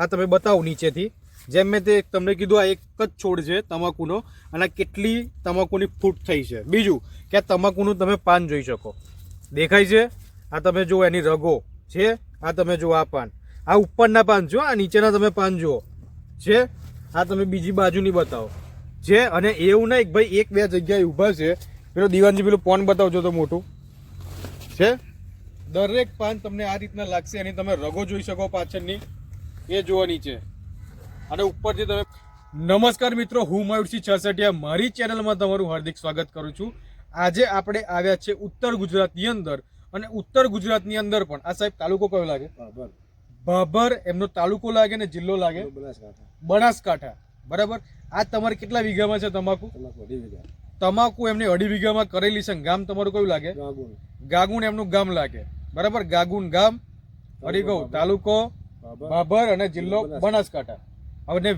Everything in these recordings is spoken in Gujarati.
આ તમે બતાવો નીચેથી. જેમ મેં તે તમને કીધું, આ એક જ છોડ છે તમાકુનો, અને કેટલી તમાકુની ફૂટ થઈ છે. બીજું કે આ તમાકુનું તમે પાન જોઈ શકો. દેખાય છે? આ તમે જુઓ, એની રગો છે, આ તમે જુઓ આ પાન. આ ઉપરના પાન જો આ નીચેના તમે પાન જુઓ. છે? આ તમે બીજી બાજુની બતાવો. છે? અને એવું નહીં ભાઈ એક બે જગ્યાએ ઊભા છે. પેલો દિવાનજી, પેલું પોન બતાવજો તો મોટું. છે? દરેક પાન તમને આ રીતના લાગશે, એની તમે રગો જોઈ શકો પાછળની. એ જોવાની છે. અને ઉપરથી તમે નમસ્કાર મિત્રો હું મયુરસિંહ છસટિયા મારી ચેનલમાં તમારું હાર્દિક સ્વાગત કરું છું. આજે આપણે આવ્યા છે ઉત્તર ગુજરાતની અંદર. અને ઉત્તર ગુજરાતની અંદર પણ આ સાહેબ તાલુકો કયો લાગે? ભાભર એમનો તાલુકો લાગે ને જિલ્લો લાગે? બનાસકાંઠા. બનાસકાંઠા. બરાબર? આ તમારે કેટલા વીઘામાં છે તમાકુ? તમાકુ એમને અઢી વીઘામાં કરેલી છે ગામ તમારું કયું લાગે? ગાગુણ. ગાગુણ એમનું ગામ લાગે. બરાબર? ગાગુણ ગામ હરિગૌ તાલુકો બાબર. અને જિલ્લો બનાસકાંઠા. હવે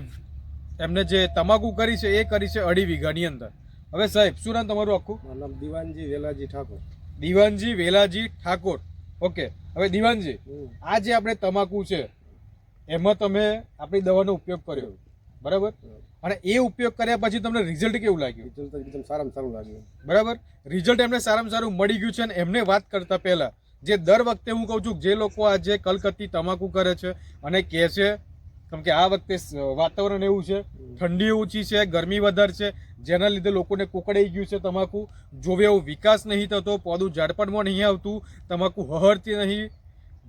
એમને જે તમાકુ કરી છે એ કરી છે અઢી વીઘાની અંદર. હવે સાહેબ શું નામ તમારું આખું? નામ દિવાનજી વેલાજી ઠાકોર. દિવાનજી વેલાજી ઠાકોર. ઓકે હવે દિવાનજી આ જે આપણે તમાકુ છે એમાં તમે આપણી દવાનો ઉપયોગ કર્યો. બરાબર? અને એ ઉપયોગ કર્યા પછી તમને રિઝલ્ટ કેવું લાગ્યું? રિઝલ્ટ એકદમ સારામાં સારું લાગ્યું. બરાબર? રિઝલ્ટ એમને સારામાં સારું મળી ગયું છે અને એમને વાત કરતા પહેલા જે દર વખતે હું કહું છું, જે લોકો આજે કલકત્તી તમાકુ કરે છે અને કહે છે, કેમ કે આ વખતે વાતાવરણ એવું છે, ઠંડી ઓછી છે, ગરમી વધારે છે, જેના લીધે લોકોને કોકડાઈ ગયું છે તમાકુ. જોવે એવો વિકાસ નહીં થતો, પોદું ઝાડપણમાં નહીં આવતું, તમાકુ હહરતી નહીં,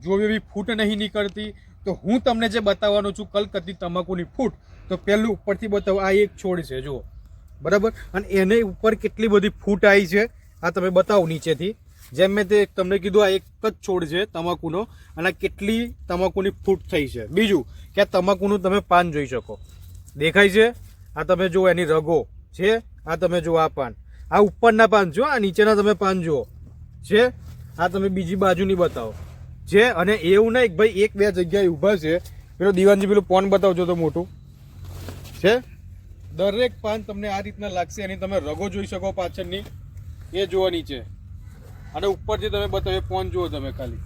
જોવે એવી ફૂટ નહીં નીકળતી. તો હું તમને જે બતાવવાનો છું, કલકત્તી તમાકુની ફૂટ, તો પહેલું ઉપરથી બતાવો, આ એક છોડ છે, જુઓ. બરાબર? અને એને ઉપર કેટલી બધી ફૂટ આવી છે, આ તમે બતાવો નીચેથી. જેમ મેં તે તમને કીધું, આ એક જ છોડ છે તમાકુનો, અને કેટલી તમાકુની ફૂટ થઈ છે. બીજું કે આ તમાકુનું તમે પાન જોઈ શકો. દેખાય છે? આ તમે જુઓ, એની રગો છે, આ તમે જુઓ, આ પાન. આ ઉપરના પાન જો આ નીચેના તમે પાન જુઓ. છે? આ તમે બીજી બાજુની બતાવો. છે? અને એવું નહીં ભાઈ એક બે જગ્યાએ ઊભા છે. પેલો દિવાનજી, પેલું પોન બતાવજો તો મોટું. છે? દરેક પાન તમને આ રીતના લાગશે. એની તમે રગો જોઈ શકો પાછળની. એ જુઓ નીચે. અને ઉપરથી તમે બતાવે પોન જુઓ તમે ખાલી.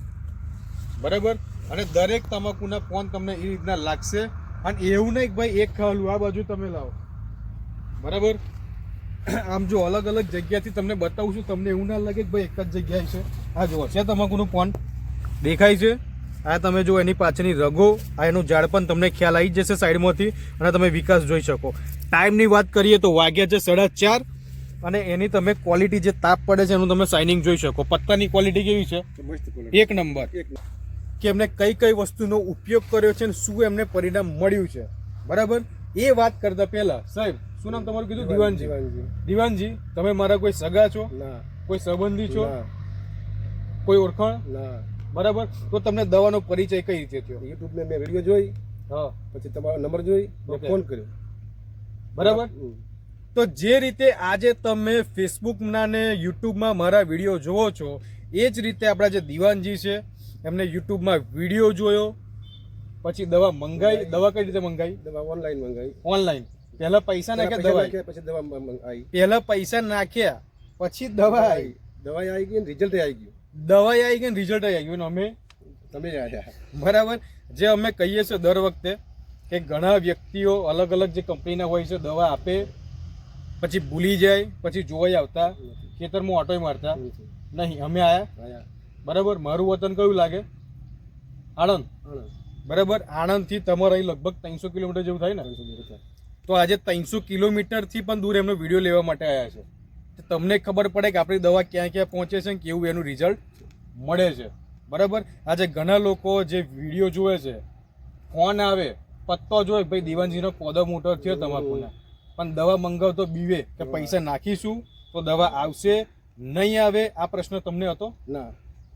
બરાબર? અને દરેક તમાકુના પોન તમને એ રીતના લાગશે. અને એવું નહીં ભાઈ એક ખાલું, આ બાજુ તમે લાવો. બરાબર? આમ જો અલગ અલગ જગ્યાથી તમને બતાવું છું, તમને એવું ના લાગે કે ભાઈ એક જ જગ્યાએ છે. આ જુઓ, છે તમાકુનું પોન દેખાય છે? આ તમે જો એની પાછળની રગો, આ એનું ઝાડ પણ તમને ખ્યાલ આવી જશે સાઈડમાંથી, અને તમે વિકાસ જોઈ શકો. ટાઈમની વાત કરીએ તો વાગ્યા છે સાડા ચાર. અને એની તમે ક્વોલિટી જે તાપ પડે છે એનું તમે શાઇનિંગ જોઈ શકો. પત્તાની ક્વોલિટી કેવી છે? એક નંબર. કે એમને કઈ કઈ વસ્તુનો ઉપયોગ કર્યો છે અને શું એમને પરિણામ મળ્યું છે. બરાબર? એ વાત કરતા પહેલા સાહેબ શું નામ તમારું કીધું? દિવાનજી. દિવાનજી. તમે મારા કોઈ સગા છો? કોઈ સંબંધી છો? કોઈ ઓળખાણ? બરાબર? તો તમને દવાનો પરિચય કઈ રીતે થયો? યુટ્યુબ મેં મેં વીડિયો જોઈ. હા. પછી તમારો નંબર જોઈ. ફોન કર્યો. બરાબર. તો જે રીતે આજે તમે ફેસબુકના ને યુટ્યુબમાં મારા વીડિયો જોવો છો એ જ રીતે આપણા જે દિવાનજી છે એમને યુટ્યુબમાં વીડિયો જોયો પછી દવા મંગાઈ દવા કઈ રીતે મંગાઈ? દવા ઓનલાઈન મંગાવી ઓનલાઈન. પહેલા પૈસા નાખ્યા દવા પછી દવા આવી પહેલા પૈસા નાખ્યા પછી દવા આવી. દવા આવી ગઈ ને રિઝલ્ટ આવી ગયું. દવા આવી ગઈ રિઝલ્ટ આવી ગયું અમે? તમે આવ્યા. બરાબર. જે અમે કહીએ છીએ દર વખતે કે ઘણા વ્યક્તિઓ અલગ અલગ જે કંપનીના હોય છે દવા આપે પછી ભૂલી જાય પછી જોવાઈ આવતા ખેતરમાં ઓટોય મારતા. નહીં અમે આયા. બરાબર? મારું વતન કયું લાગે? આણંદ. આણંદ. બરાબર? આણંદથી તમારે અહીં લગભગ ત્રણસો કિલોમીટર જેવું થાય ને? તો આજે ત્રણસો કિલોમીટરથી પણ દૂર એમનો વીડિયો લેવા માટે આવ્યા છે. તમને ખબર પડે કે આપણી દવા ક્યાં ક્યાં પહોંચે છે કેવું એનું રિઝલ્ટ મળે છે. બરાબર? આજે ઘણા લોકો જે વીડિયો જુએ છે ફોન આવે પત્તો જોઈ ભાઈ દીવાનજીનો પોદો મોટો થયો તમાકુના પણ દવા મંગાવતો બીવે કે પૈસા નાખીશું તો દવા આવશે નહીં આવે આ પ્રશ્ન તમને હતો? ના.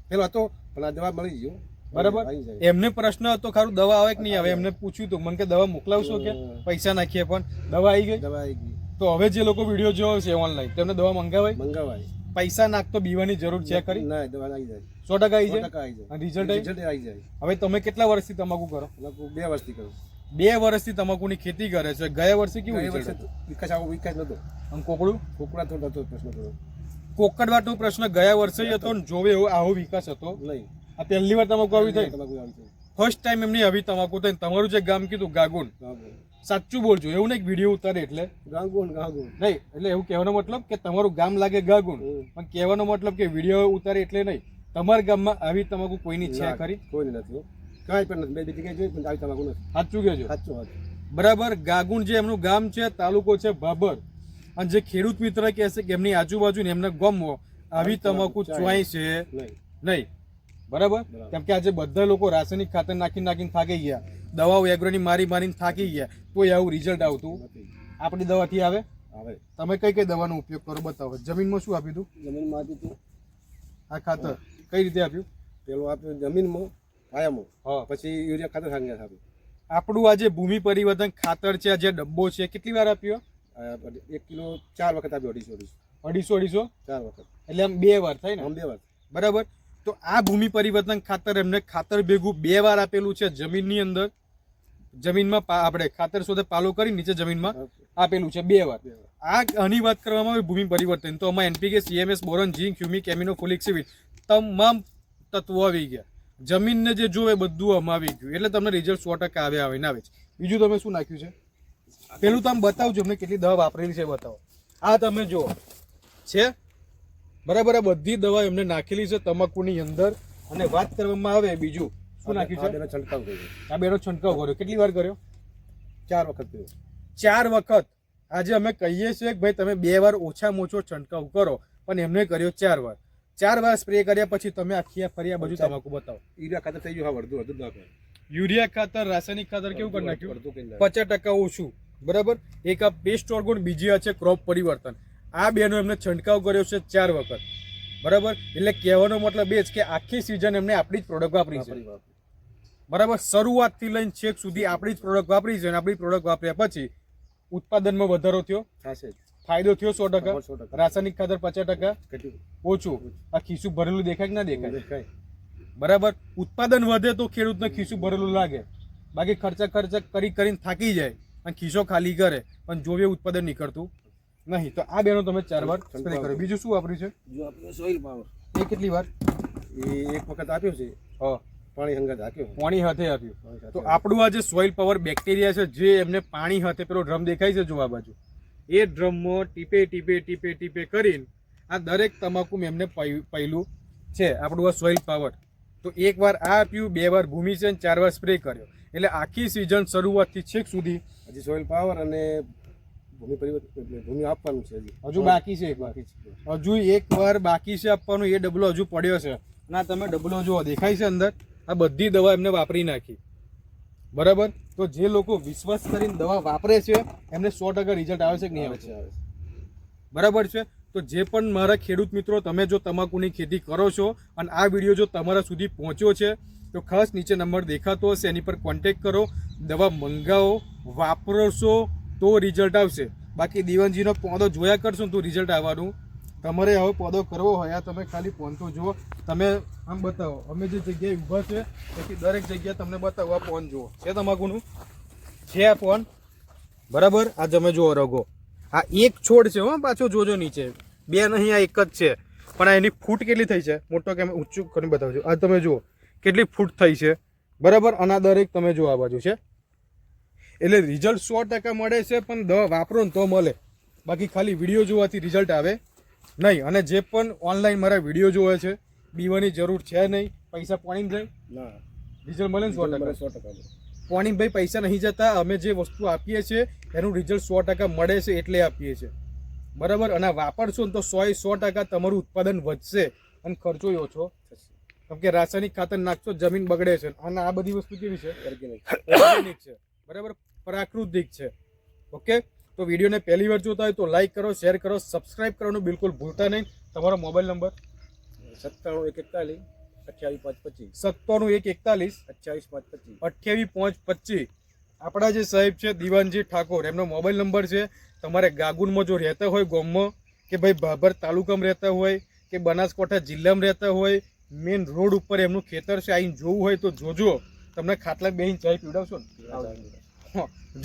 પેલો હતો પણ આ દવા મળી ગયો. બરાબર? એમને પ્રશ્ન હતો ખારું દવા આવે કે નહીં આવે? એમને પૂછ્યું હતું મને કે દવા મોકલાવશો કે? પૈસા નાખીએ પણ. દવા આવી ગઈ? દવા આવી ગઈ. તો હવે જે લોકો વીડિયો જોવે છે ઓનલાઈન તેમને દવા મંગાવાય મંગાવાય પૈસા નાખતો બીવાની જરૂર છે કરી ના દવા આવી જાય. સો ટકા આવી જાય? જાય. રિઝલ્ટ આવી? જાય. હવે તમે કેટલા વર્ષથી તમાકુ કરો? લગભગ બે વર્ષથી કરું. બે વર્ષથી તમાકુની ખેતી કરે છે. ગયા વર્ષે કેવું વર્ષે વિકાસ આવો વિકાસ નતો. અને કોકડું? કોકડા થોડો હતો પ્રશ્ન થોડો કોકડવાટનો પ્રશ્ન ગયા વર્ષે હતો ને જોવે એવો આવો વિકાસ હતો. નહીં. આ પહેલી વાર તમાકુ આવી થઈ તમાકુ આવી ફર્સ્ટ ટાઈમ એમની આવી તમાકુ થઈ તમારું જે ગામ કીધું ગાગુન. સાચું બોલજો એવું નહીં વીડિયો ઉતારે એટલે. ગાગુન ગાગુન. નહીં એટલે એવું કહેવાનો મતલબ કે તમારું ગામ લાગે ગાગુન. પણ કહેવાનો મતલબ કે વીડિયો ઉતારે એટલે નહીં. તમારા ગામમાં આવી તમાકુ કોઈની છે ખરી? કોઈ નથી. કાંઈ પણ નથી. બે બીજી કઈ જોઈ પણ આવી તમાકુ નથી. સાચું કહેજો. સાચું વાત. બરાબર ગાગુણ જે એમનું ગામ છે તાલુકો છે ભાભર અને જે ખેડૂત મિત્ર કહે છે કે એમની આજુબાજુ ને એમને ગમવો આવી તમાકુ ચોઈ છે. નહીં. બરાબર. કેમ કે આજે બધા લોકો રાસાયણિક ખાતર નાખી નાખીને થાકી ગયા. દવાઓ એગ્રોની મારી મારીને થાકી ગયા. તો આવું રિઝલ્ટ આવતું. આપણી દવાથી આવે? આવે. તમે કઈ કઈ દવાનો ઉપયોગ કરો બતાવો. જમીનમાં શું આપ્યું હતું? જમીનમાં આપ્યું હતું. આ ખાતર. કઈ રીતે આપ્યું? પેલું આપ્યું જમીનમાં પાયામાં હા. પછી યુરિયા ખાતર સાંગ્યા સારું. આપણું આ જે ભૂમિ પરિવર્તન ખાતર છે આ જે ડબ્બો છે કેટલી વાર આપ્યો? એક કિલો ચાર વખત આપ્યો અઢીસો અઢીસો. અઢીસો અઢીસો? ચાર વખત. એટલે આમ બે વાર થાય ને? આમ બે વાર. બરાબર? તો આ ભૂમિ પરિવર્તન ખાતર એમને ખાતર ભેગું બે વાર આપેલું છે જમીનની અંદર. જમીનમાં આપણે ખાતર શોધે પાલો કરી નીચે જમીનમાં આપેલું છે બે વાર. આ આની વાત કરવામાં આવે ભૂમિ પરિવર્તન. તો આમાં NPK CMS boron zinc humic amino folic સિવિટ તમામ તત્વો આવી ગયા. જમીનને જે જોવે બધું અમાવી આવી ગયું. એટલે તમને રિઝલ્ટ સો ટકા આવ્યા આવે ને આવે છે. બીજું તમે શું નાખ્યું છે? પેલું તમે બતાવજો અમને કેટલી દવા વાપરેલી છે બતાવો. આ તમે જુઓ. છે? બરાબર આ બધી દવા એમને નાખેલી છે તમાકુની અંદર. અને વાત કરવામાં આવે બીજું. શું નાખ્યું છે? બેનો છંટકાવ કર્યો. આ બેનો છંટકાવ કર્યો. કેટલી વાર કર્યો? ચાર વખત કર્યો. ચાર વખત. આજે અમે કહીએ છીએ કે ભાઈ તમે બે વાર ઓછામાં ઓછો છંટકાવ કરો. પણ એમને કર્યો ચાર વાર. ચાર વાર સ્પ્રે કર્યા પછી તમે આખી આ ફરી આ બાજુ તમાકુ બતાવો. યુરિયા ખાતર થઈ ગયું. હા અડધું નાખે યુરિયા ખાતર રાસાયણિક ખાતર કેવું કરી નાખ્યું. પચાસ ટકા ઓછું. બરાબર? એક આ પેસ્ટ ઓર્ગોન બીજી આ છે ક્રોપ પરિવર્તન. આ બેનો એમને છંટકાવ કર્યો છે ચાર વખત. બરાબર? એટલે કહેવાનો મતલબ એ જ કે આખી સિઝન એમને આપણી જ પ્રોડક્ટ વાપરી છે. બરાબર? શરૂઆતથી લઈને છેક સુધી આપણી જ પ્રોડક્ટ વાપરી છે અને આપણી પ્રોડક્ટ વાપર્યા પછી ઉત્પાદનમાં વધારો થયો. થશે. ફાયદો થયો સો ટકા. રાસાયણિક ખાતર પચાસ ટકા. ઓછું. આ ખીસું ભરેલું દેખાય કે ના દેખાય? દેખાય. બરાબર? ઉત્પાદન વધે તો ખેડૂતને ખીસું ભરેલું લાગે. બાકી ખર્ચા ખર્ચા કરી કરીને થાકી જાય અને ખીસો ખાલી કરે. પણ જોવે ઉત્પાદન નીકળતું નહીં તો આ બેનો તમે ચાર વાર સ્પ્રે કર્યો. બીજું શું વાપર્યું છે? સોઇલ પાવર એ કેટલી વાર? એ એક વખત આપ્યો છે. હા. પાણી હંગત આપ્યું. પાણી હાથે આપ્યું. તો આપણું આ જે સોઇલ પાવર બેક્ટેરિયા છે જે એમને પાણી હાથે પેલો ડ્રમ દેખાય છે જો આ બાજુ. એ ડ્રમમાં ટીપે ટીપે ટીપે ટીપે કરીને આ દરેક તમાકુ એમને પૈ- પૈલું છે આપણું આ સોઇલ પાવર તો એકવાર આ આપ્યું બે વાર ભૂમિ છે અને ચાર વાર સ્પ્રે કર્યો. એટલે આખી સિઝન શરૂઆતથી છેક સુધી હજી સોઇલ પાવર અને ભૂમિ પરિવર્તન એટલે ભૂમિ આપવાનું છે હજી. હજુ બાકી છે એક વાર હજુ એક વાર બાકી છે આપવાનું એ ડબલો હજુ પડ્યો છે. અને આ તમે ડબલો જુઓ દેખાય છે અંદર? આ બધી દવા એમને વાપરી નાખી. બરાબર? તો જે લોકો વિશ્વાસ કરીને દવા વાપરે છે એમને સો ટકા રિઝલ્ટ આવે છે કે નહીં આવે આવે છે. બરાબર છે? તો જે પણ મારા ખેડૂત મિત્રો તમે જો તમાકુની ખેતી કરો છો અને આ વીડિયો જો તમારા સુધી પહોંચ્યો છે તો ખાસ નીચે નંબર દેખાતો હશે એની પર કોન્ટેક કરો દવા મંગાવો વાપરશો તો રિઝલ્ટ આવશે. બાકી દીવાનજીનો પોદો જોયા કરશો તો રિઝલ્ટ આવવાનું તમારે હવે પોદો કરવો હોય, આ તમે ખાલી ફોન તો જુઓ. તમે આમ બતાવો, અમે જે જગ્યાએ ઊભા છે પછી દરેક જગ્યાએ તમને બતાવો, આ ફોન જુઓ. છે તમાકુનું છે આ ફોન બરાબર? આ તમે જુઓ રગો. આ એક છોડ છે હો પાછો જોજો નીચે. બે નહીં, આ એક જ છે. પણ આ એની ફૂટ કેટલી થઈ છે? મોટો કેમ ઊંચું કરીને બતાવજો. આ તમે જુઓ, કેટલી ફૂટ થઈ છે. બરાબર? અને દરેક તમે જુઓ આ બાજુ, છે? એટલે રિઝલ્ટ સો ટકા મળે છે, પણ દવા વાપરો ને તો મળે. બાકી ખાલી વીડિયો જોવાથી રિઝલ્ટ આવે. નહીં અને જે પણ ઓનલાઈન મારા વીડિયો જોવે છે બીવાની જરૂર છે નહીં પૈસા પાણી જાય ના. રિઝલ્ટ મળે ને સો ટકા. સો ટકા. પોણીભાઈ પૈસા નહીં જતા અમે જે વસ્તુ આપીએ છીએ એનું રિઝલ્ટ સો ટકા મળે છે એટલે આપીએ છીએ. બરાબર? અને વાપરશો ને તો સો સો ટકા તમારું ઉત્પાદન વધશે અને ખર્ચો ઓછો. થશે. કે રાસાયણિક ખાતર નાખશો જમીન બગડે છે. અને આ બધી વસ્તુ કેવી છે. ઓર્ગેનિક છે. બરાબર? પ્રાકૃતિક છે. ઓકે? તો વિડીયોને પહેલી વાર જોતા હોય તો લાઈક કરો શેર કરો સબસ્ક્રાઇબ કરવાનું બિલકુલ ભૂલતા નહીં. તમારો મોબાઈલ નંબર સત્તાણું એક એકતાલીસ અઠ્યાવીસ પાંચ પચીસ. સત્તાણું એક એકતાલીસ અઠ્યાવીસ પાંચ પચીસ. અઠ્યાવીસ પાંચ પચીસ. આપણા જે સાહેબ છે દિવાનજી ઠાકોર એમનો મોબાઈલ નંબર છે તમારે ગાગુનમાં જો રહેતા હોય ગામમાં કે ભાઈ ભાભર તાલુકામાં રહેતા હોય કે બનાસકાંઠા જિલ્લામાં રહેતા હોય મેઇન રોડ ઉપર એમનું ખેતર છે આઈને જોવું હોય તો જોજો. તમને ખાટલા બેહીને ચાય પીવડાવશો ને?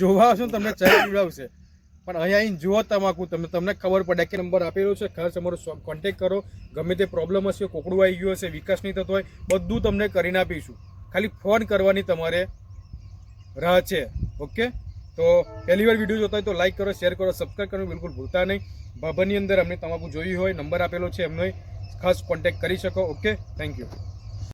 જોવા આવશો ને તમને ચાય પીવડાવશે. પણ અહીંયા આવીને જુઓ તમાકુ તમને તમને ખબર પડે કે નંબર આપેલો છે. ખાસ અમારો કોન્ટેક કરો. ગમે તે પ્રોબ્લેમ હશે, કોકડું આવી ગયું હશે, વિકાસ નહીં થતો હોય, બધું તમને કરીને આપીશું. ખાલી ફોન કરવાની તમારે રાહ છે. ઓકે? તો પહેલી વાર વીડિયો જોતા હોય તો લાઈક કરો શેર કરો સબસ્ક્રાઈબ કરવાનું બિલકુલ ભૂલતા નહીં. ભાભાની અંદર અમને તમાકુ જોઈ હોય, નંબર આપેલો છે એમનો, ખાસ કોન્ટેક્ટ કરી શકો. ઓકે? Thank you